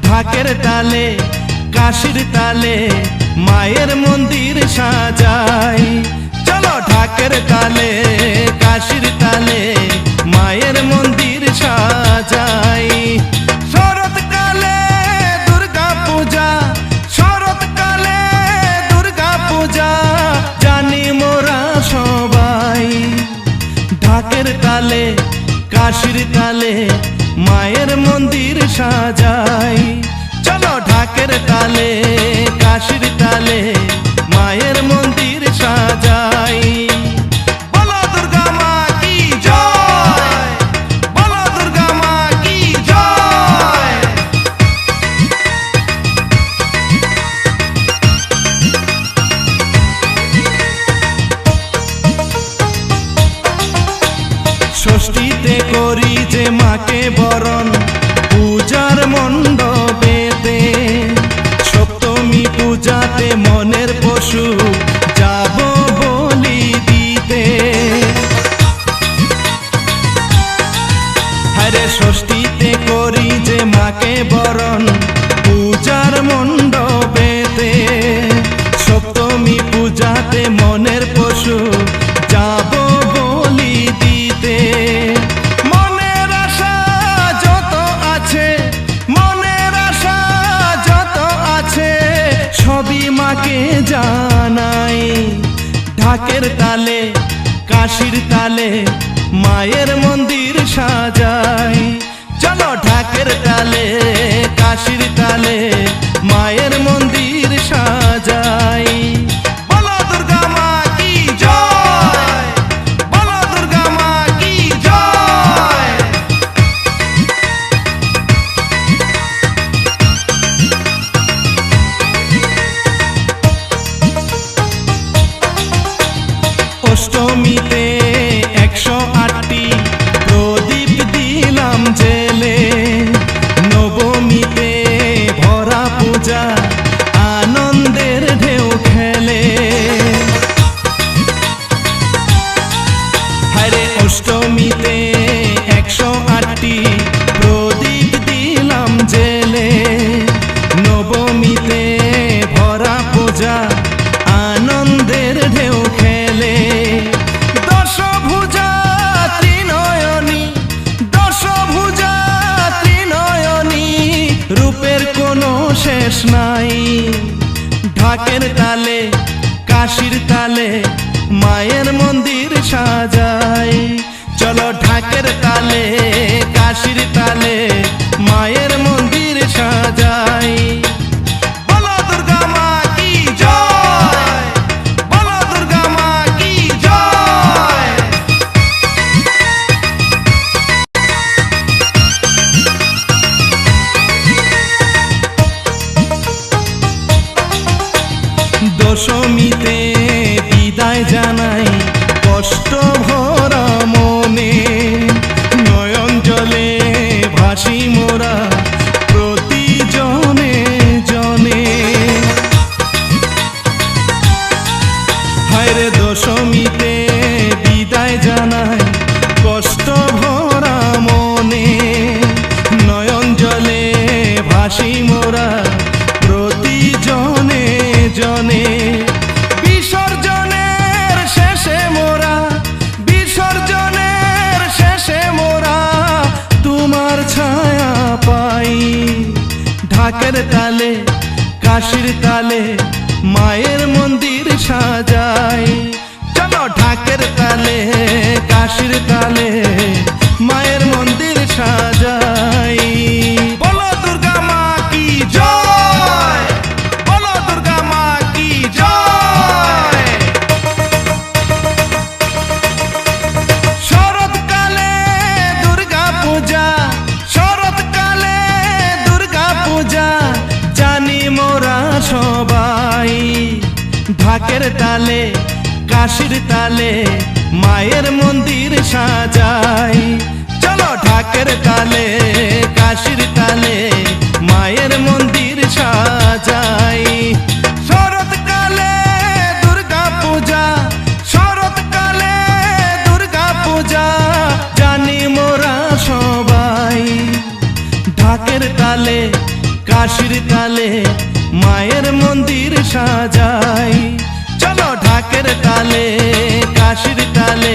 ঢাকের তালে, কাশির তালে মায়ের মন্দির সাজাই। চলো ঢাকের তালে, কাশির তালে মায়ের মন্দির সাজাই। শরৎকালে দুর্গা পূজা শরৎকালে দুর্গা পূজা, জানি মোরা সবাই। ঢাকের তালে, কাশির তালে মায়ের মন্দির চলো ঢাকের তালে কাশির তালে মায়ের মন্দির সাজাই। ষষ্ঠীতে করি যে মাকে বরণ ষষ্ঠীতে করি যে মাকে বরণ। পূজার মণ্ডপেতে সপ্তমী পূজাতে মনের পশু যাব বলি দিতে। মনের আশা যত আছে, মনের আশা যত আছে, সবই মাকে জানাই। ঢাকের তালে, কাশির তালে মায়ের মন্দির সাজাই। চলো ঢাকের তালে নাই। ঢাকের তালে কাশির তালে মায়ের মন্দির সাজাই। চলো ঢাকের তালে কাশির তালে মায়ের হায়রে দশমীতে বিদায় জানাই কষ্ট ভরা মনে। নয়ন জলে ভাসি মোরা প্রতি জনে জনে। বিসর্জনের শেষে মোরা, বিসর্জনের শেষে মোরা তোমার ছায়া পাই। ঢাকের তালে, কাশির তালে মায়ের মন্দির সাজায় চলো ঢাকের ঢাকের তালে, কাশির তালে, মায়ের মন্দির সাজাই। চলো ঢাকের তালে, কাশির তালে, মায়ের মন্দির সাজাই। শরৎকালে দুর্গা পূজা শরৎকালে দুর্গা পূজা জানি মোরা সবাই। ঢাকের তালে, কাশির তালে, মায়ের মন্দির ঢাকের তালে কাশির তালে।